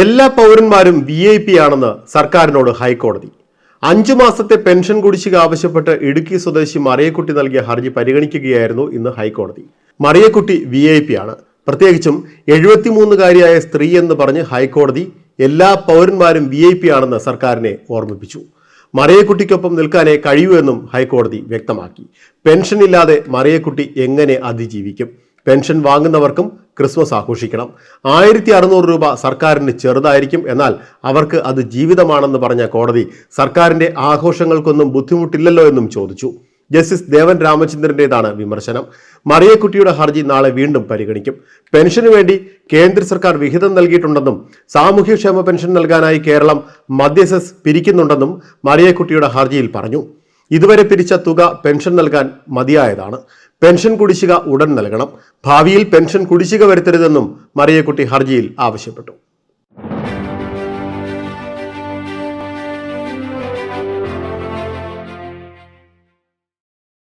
എല്ലാ പൗരന്മാരും V I P ആണെന്ന് സർക്കാരിനോട് ഹൈക്കോടതി. അഞ്ചു മാസത്തെ പെൻഷൻ കുടിശ്ശിക ആവശ്യപ്പെട്ട് ഇടുക്കി സ്വദേശി മറിയക്കുട്ടി നൽകിയ ഹർജി പരിഗണിക്കുകയായിരുന്നു ഇന്ന് ഹൈക്കോടതി. മറിയക്കുട്ടി വി ഐ പി ആണ്. പ്രത്യേകിച്ചും എഴുപത്തിമൂന്നുകാരിയായ സ്ത്രീ എന്ന് പറഞ്ഞ് ഹൈക്കോടതി എല്ലാ പൗരന്മാരും വി ഐ പി ആണെന്ന് സർക്കാരിനെ ഓർമ്മിപ്പിച്ചു. മറിയക്കുട്ടിക്കൊപ്പം നിൽക്കാനേ കഴിയൂ എന്നും ഹൈക്കോടതി വ്യക്തമാക്കി. പെൻഷൻ ഇല്ലാതെ മറിയക്കുട്ടി എങ്ങനെ അതിജീവിക്കും? Pension വാങ്ങുന്നവർക്കും Christmas ആഘോഷിക്കണം. ആയിരത്തി അറുന്നൂറ് രൂപ സർക്കാരിന് ചെറുതായിരിക്കും. എന്നാൽ അവർക്ക് അത് ജീവിതമാണെന്ന് പറഞ്ഞ കോടതി സർക്കാരിന്റെ ആഘോഷങ്ങൾക്കൊന്നും ബുദ്ധിമുട്ടില്ലല്ലോ എന്നും ചോദിച്ചു. ജസ്റ്റിസ് ദേവൻ രാമചന്ദ്രന്റേതാണ് വിമർശനം. മറിയക്കുട്ടിയുടെ ഹർജി നാളെ വീണ്ടും പരിഗണിക്കും. പെൻഷനു വേണ്ടി കേന്ദ്ര സർക്കാർ വിഹിതം നൽകിയിട്ടുണ്ടെന്നും സാമൂഹ്യക്ഷേമ പെൻഷൻ നൽകാനായി കേരളം മധ്യസെസ് പിരിക്കുന്നുണ്ടെന്നും മറിയക്കുട്ടിയുടെ ഹർജിയിൽ പറഞ്ഞു. ഇതുവരെ പിരിച്ച തുക പെൻഷൻ നൽകാൻ മതിയായതാണ്. പെൻഷൻ കുടിശ്ശിക ഉടൻ നൽകണം. ഭാവിയിൽ പെൻഷൻ കുടിശ്ശിക വരുത്തരുതെന്നും മറിയക്കുട്ടി ഹർജിയിൽ ആവശ്യപ്പെട്ടു.